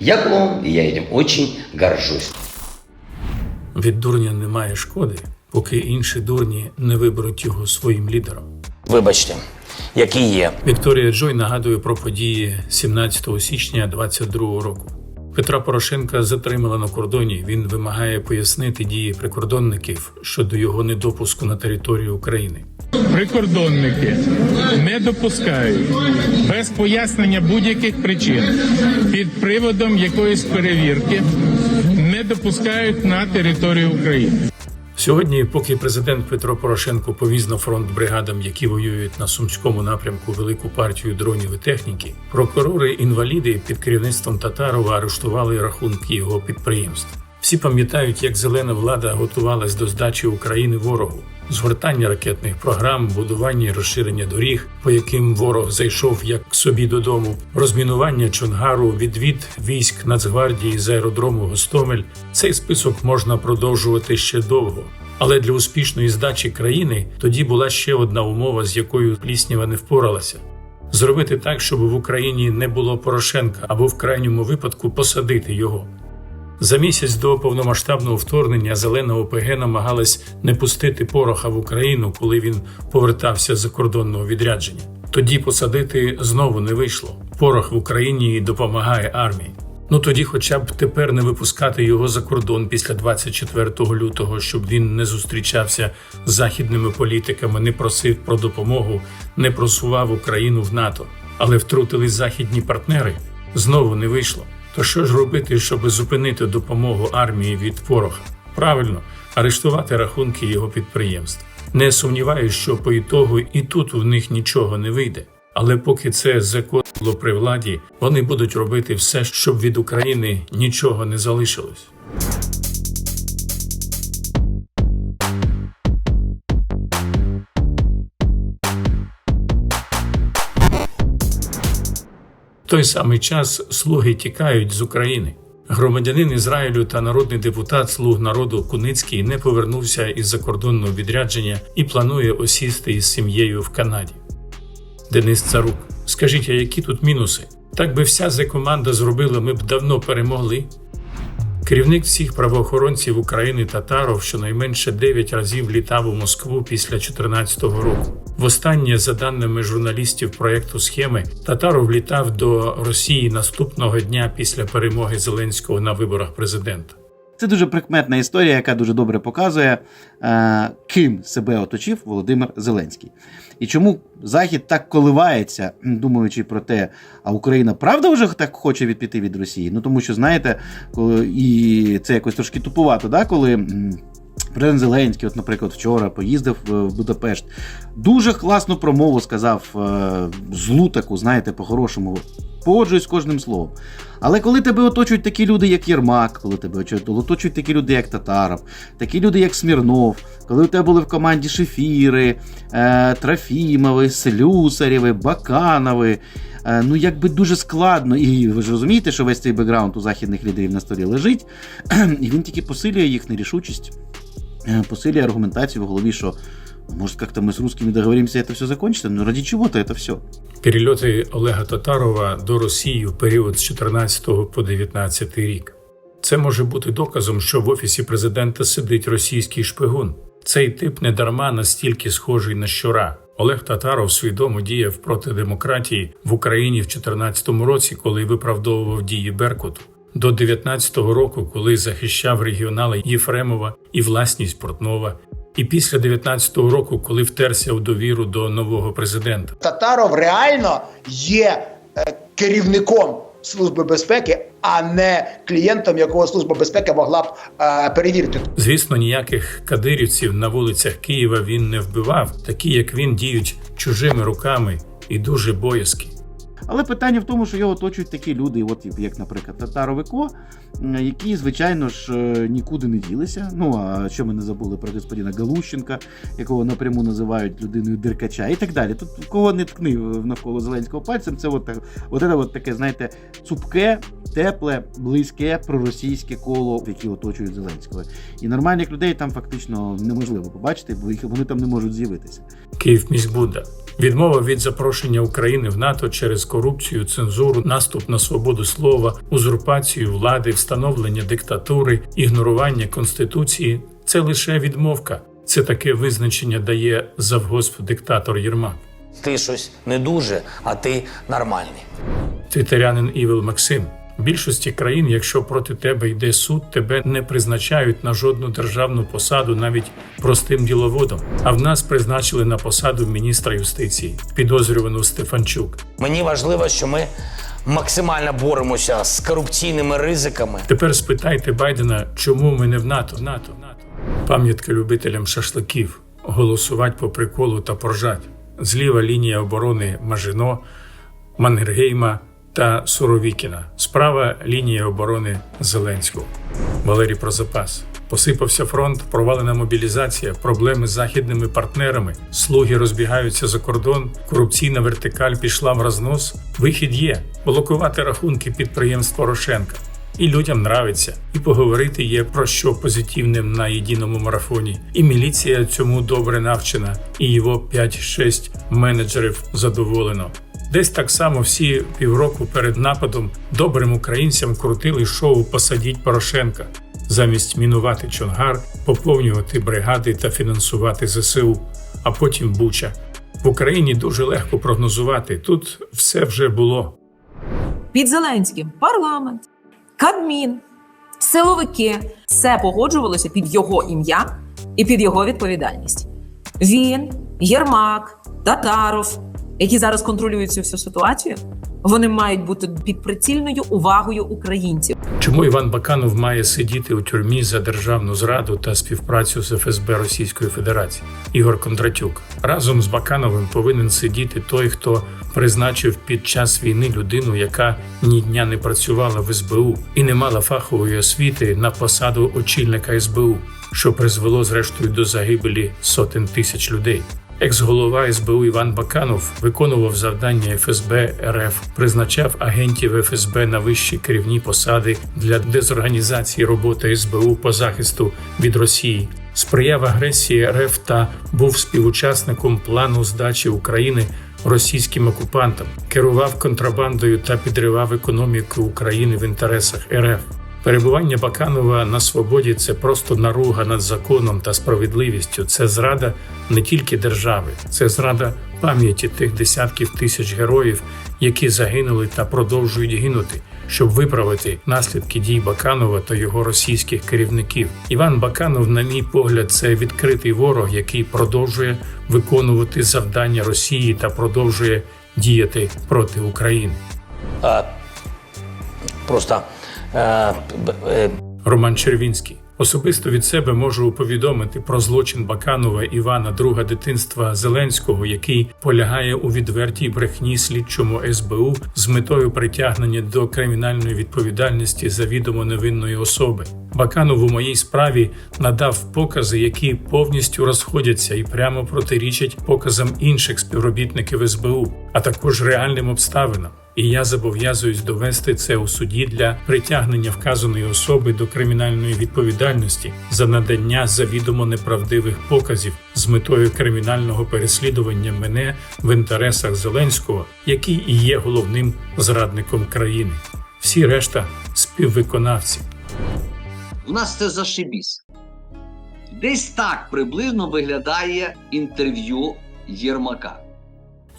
Я клоун, и я этим очень горжусь. Від дурня немає шкоди, поки інші дурні не виберуть його своїм лідером. Вибачте, який є. Вікторія Джой нагадує про події 17 січня 22 року. Петра Порошенка затримали на кордоні. Він вимагає пояснити дії прикордонників щодо його недопуску на територію України. Прикордонники не допускають без пояснення будь-яких причин під приводом якоїсь перевірки не допускають на територію України. Сьогодні, поки президент Петро Порошенко повіз на фронт бригадам, які воюють на сумському напрямку велику партію дронів і техніки, прокурори інваліди під керівництвом Татарова арештували рахунки його підприємств. Всі пам'ятають, як зелена влада готувалась до здачі України ворогу, згортання ракетних програм, будування і розширення доріг, по яким ворог зайшов як собі додому, розмінування Чонгару, відвід військ Нацгвардії з аеродрому Гостомель. Цей список можна продовжувати ще довго. Але для успішної здачі країни тоді була ще одна умова, з якою Плісніва не впоралася. Зробити так, щоб в Україні не було Порошенка або в крайньому випадку посадити його. За місяць до повномасштабного вторгнення зелена ОПГ намагалась не пустити пороха в Україну, коли він повертався з закордонного відрядження. Тоді посадити знову не вийшло. Порох в Україні допомагає армії. Ну тоді, хоча б тепер не випускати його за кордон після 24 лютого, щоб він не зустрічався з західними політиками, не просив про допомогу, не просував Україну в НАТО. Але втрутились західні партнери. Знову не вийшло. То що ж робити, щоб зупинити допомогу армії від пороха? Правильно, арештувати рахунки його підприємств. Не сумніваюся, що по ітогу і тут у них нічого не вийде. Але поки це законно при владі, вони будуть робити все, щоб від України нічого не залишилось. Той самий час слуги тікають з України. Громадянин Ізраїлю та народний депутат слуг народу Куницький не повернувся із закордонного відрядження і планує осісти із сім'єю в Канаді. Денис Царук, скажіть, а які тут мінуси? Так би вся зе-команда зробила, ми б давно перемогли. Керівник всіх правоохоронців України Татаров щонайменше 9 разів літав у Москву після 2014 року. Востаннє, за даними журналістів проекту схеми, Татаров літав до Росії наступного дня після перемоги Зеленського на виборах президента. Це дуже прикметна історія, яка дуже добре показує, е, ким себе оточив Володимир Зеленський. І чому Захід так коливається, думаючи про те, а Україна правда вже так хоче відпіти від Росії? Ну тому що, знаєте, коли і це якось трошки тупувато, да, коли. Президент Зеленський, от, наприклад, вчора поїздив е, в Будапешт. Дуже класну промову сказав е, злу таку, знаєте, по-хорошому. Погоджуюсь з кожним словом. Але коли тебе оточують такі люди, як Єрмак, коли тебе оточують- такі люди, як Татаров, такі люди, як Смірнов, коли у тебе були в команді Шефіри, е, Трофімови, Слюсарєви, Баканови. Ну, якби дуже складно, і ви ж розумієте, що весь цей бекграунд у західних лідерів на столі лежить, і він тільки посилює їх нерішучість, е, посилює аргументацію в голові, що может как-то мы с русскими договоримся, и это все закончится, но ради чего-то это все. Перельоти Олега Татарова до Росії в період з 14 по 19 рік. Це може бути доказом, що в офісі президента сидить російський шпигун. Цей тип недарма настільки схожий на щура. Олег Татаров свідомо діяв проти демократії в Україні в 2014 році, коли виправдовував дії Беркуту. До 19-го року, коли захищав регіонали Єфремова і власність Портнова, і після 19-го року, коли втерся у довіру до нового президента. Татаров реально є е, керівником Служби безпеки, а не клієнтом, якого Служба безпеки могла б е, перевірити. Звісно, ніяких кадирівців на вулицях Києва він не вбивав, такі як він діють чужими руками і дуже боязкі. Але питання в тому, що його оточують такі люди, от як, наприклад, Татаровико, які, звичайно ж, е, нікуди не ділися. Ну а що ми не забули про господина Галущенка, якого напряму називають людиною диркача, і так далі. Тут кого не ткни навколо Зеленського пальцем, це от, от, от таке, знаєте, цупке, тепле, близьке проросійське коло, які оточують Зеленського. І нормальних людей там фактично неможливо побачити, бо їх вони там не можуть з'явитися. Київ міськбуда. Відмова від запрошення України в НАТО через корупцію, цензуру, наступ на свободу слова, узурпацію влади, встановлення диктатури, ігнорування конституції це лише відмовка. Це таке визначення дає завгосп диктатор Єрмак. Ти щось не дуже, а ти нормальний. Твітерянин Івел Максим. В більшості країн, якщо проти тебе йде суд, тебе не призначають на жодну державну посаду, навіть простим діловодом. А в нас призначили на посаду міністра юстиції, підозрювану Стефанчук. Мені важливо, що ми максимально боремося з корупційними ризиками. Тепер спитайте Байдена, чому ми не в НАТО? НАТО, НАТО. Пам'ятка любителям шашликів, голосувати по приколу та поржать. Зліва лінія оборони Мажино, Мангергейма та Суровікіна. Справа лінія оборони Зеленського. Валерій про запас. Посипався фронт, провалена мобілізація, проблеми з західними партнерами, слуги розбігаються за кордон, корупційна вертикаль пішла в рознос. Вихід є блокувати рахунки підприємств Порошенка. І людям нравиться, і поговорити є про що позитивне на єдиному марафоні. І міліція цьому добре навчена, і його 5-6 менеджерів задоволено. Десь так само всі півроку перед нападом добрим українцям крутили шоу Посадіть Порошенка замість мінувати Чонгар, поповнювати бригади та фінансувати ЗСУ, а потім Буча. В Україні дуже легко прогнозувати. Тут все вже було. під Зеленським парламент, Кабмін, силовики все погоджувалося під його ім'я і під його відповідальність. Він, Єрмак, Татаров, які зараз контролюють цю всю ситуацію, вони мають бути під прицільною увагою українців. Чому Іван Баканов має сидіти у тюрмі за державну зраду та співпрацю з ФСБ Російської Федерації? Ігор Кондратюк разом з Бакановим повинен сидіти той, хто призначив під час війни людину, яка ні дня не працювала в СБУ і не мала фахової освіти на посаду очільника СБУ, що призвело зрештою до загибелі сотень тисяч людей. Екс-голова СБУ Іван Баканов виконував завдання ФСБ РФ, призначав агентів ФСБ на вищі керівні посади для дезорганізації роботи СБУ по захисту від Росії, сприяв агресії РФ та був співучасником плану здачі України російським окупантам, керував контрабандою та підривав економіку України в інтересах РФ. Перебування Баканова на свободі це просто наруга над законом та справедливістю. Це зрада не тільки держави, це зрада пам'яті тих десятків тисяч героїв, які загинули та продовжують гинути, щоб виправити наслідки дій Баканова та його російських керівників. Іван Баканов, на мій погляд, це відкритий ворог, який продовжує виконувати завдання Росії та продовжує діяти проти України. А, просто Роман Червінський. Особисто від себе можу повідомити про злочин Баканова Івана, друга дитинства Зеленського, який полягає у відвертій брехні слідчому СБУ з метою притягнення до кримінальної відповідальності завідомо невинної особи. Баканов у моїй справі надав покази, які повністю розходяться і прямо протирічать показам інших співробітників СБУ, а також реальним обставинам. І я зобов'язуюсь довести це у суді для притягнення вказаної особи до кримінальної відповідальності за надання завідомо неправдивих показів з метою кримінального переслідування мене в інтересах Зеленського, який і є головним зрадником країни. Всі решта співвиконавці. У нас це зашибісь. Десь так приблизно виглядає інтерв'ю Єрмака.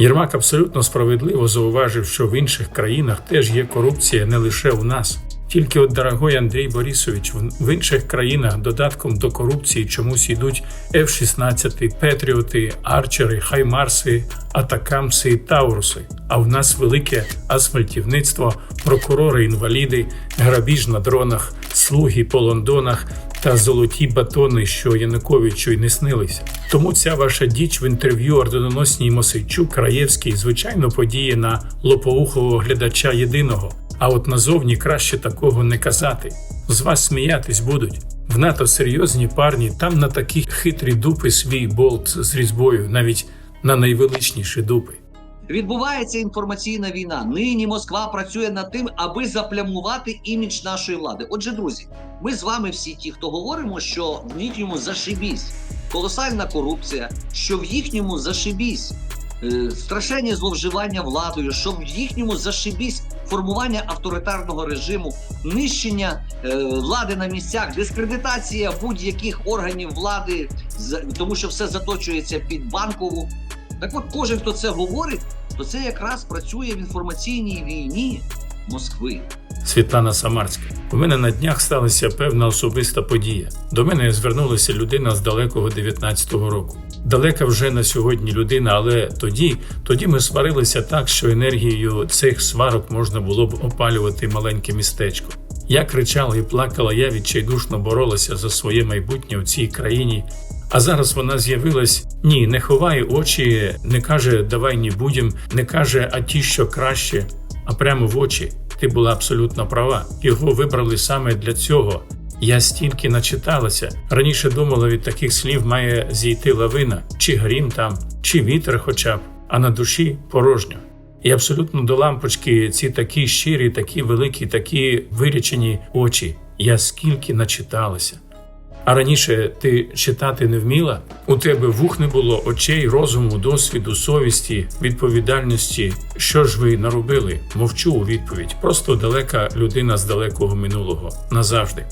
Єрмак абсолютно справедливо зауважив, що в інших країнах теж є корупція не лише у нас. Тільки от, дорогой Андрій Борисович, в- інших країнах додатком до корупції чомусь йдуть F-16, Петріоти, Арчери, Хаймарси, Атакамси і Тауруси. А в нас велике асфальтівництво, прокурори, інваліди, грабіж на дронах, слуги по Лондонах та золоті батони, що Януковичу й не снилися. Тому ця ваша діч в інтерв'ю орденоносній Мосейчук Краєвський звичайно подіє на лопоухого глядача єдиного. А от назовні краще такого не казати. З вас сміятись будуть. В НАТО серйозні парні, там на такі хитрі дупи свій болт з різьбою, навіть на найвеличніші дупи. Відбувається інформаційна війна. Нині Москва працює над тим, аби заплямувати імідж нашої влади. Отже, друзі, ми з вами всі ті, хто говоримо, що в їхньому зашибісь колосальна корупція, що в їхньому зашибісь е, страшенні зловживання владою, що в їхньому зашибісь формування авторитарного режиму, нищення е, влади на місцях, дискредитація будь-яких органів влади, тому що все заточується під банкову. Так от кожен, хто це говорить, то це якраз працює в інформаційній війні Москви. Світлана Самарська. У мене на днях сталася певна особиста подія. До мене звернулася людина з далекого 19-го року. Далека вже на сьогодні людина, але тоді, тоді ми сварилися так, що енергією цих сварок можна було б опалювати маленьке містечко. Я кричала і плакала, я відчайдушно боролася за своє майбутнє в цій країні. А зараз вона з'явилась ні, не ховає очі, не каже давай не будем, не каже, а ті, що краще, а прямо в очі. Ти була абсолютно права. Його вибрали саме для цього. Я стільки начиталася. Раніше думала, від таких слів має зійти лавина, чи грім там, чи вітер хоча б, а на душі порожньо. І абсолютно до лампочки ці такі щирі, такі великі, такі вирічені очі. Я скільки начиталася. А раніше ти читати не вміла? У тебе вух не було очей, розуму, досвіду, совісті, відповідальності. Що ж ви наробили? Мовчу у відповідь. Просто далека людина з далекого минулого назавжди.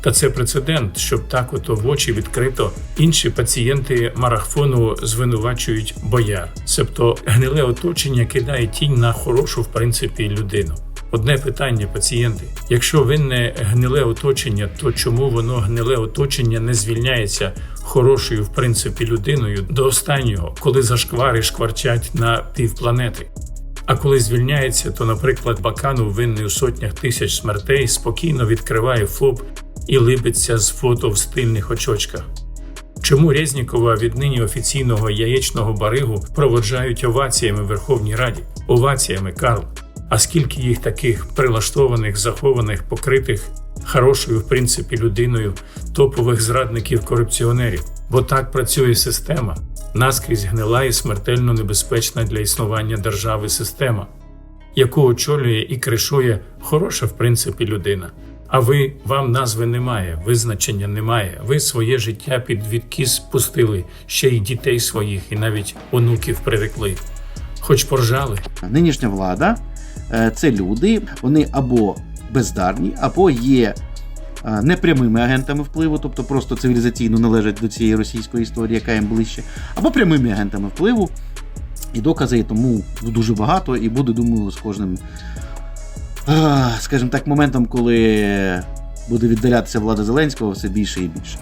Та це прецедент, щоб так ото в очі відкрито інші пацієнти марафону звинувачують бояр, себто гниле оточення кидає тінь на хорошу в принципі людину. Одне питання, пацієнти: якщо винне гниле оточення, то чому воно гниле оточення не звільняється хорошою в принципі людиною до останнього, коли зашквари шкварчать на півпланети? А коли звільняється, то, наприклад, Баканов, винний у сотнях тисяч смертей, спокійно відкриває ФОП і либиться з фото в стильних очочках. Чому Резнікова віднині офіційного яєчного баригу проводжають оваціями в Верховній Раді? Оваціями, Карл. А скільки їх таких прилаштованих, захованих, покритих хорошою, в принципі, людиною, топових зрадників корупціонерів? Бо так працює система, наскрізь гнила і смертельно небезпечна для існування держави система, яку очолює і кришує хороша, в принципі, людина. А ви вам назви немає, визначення немає. Ви своє життя під відкіс пустили, ще й дітей своїх, і навіть онуків прирекли. Хоч поржали, Нинішня влада це люди, вони або бездарні, або є е, непрямими агентами впливу, тобто просто цивілізаційно належать до цієї російської історії, яка їм ближче, або прямими агентами впливу. І докази тому дуже багато, і буде, думаю, з кожним, е, скажімо так, моментом, коли буде віддалятися влада Зеленського, все більше і більше.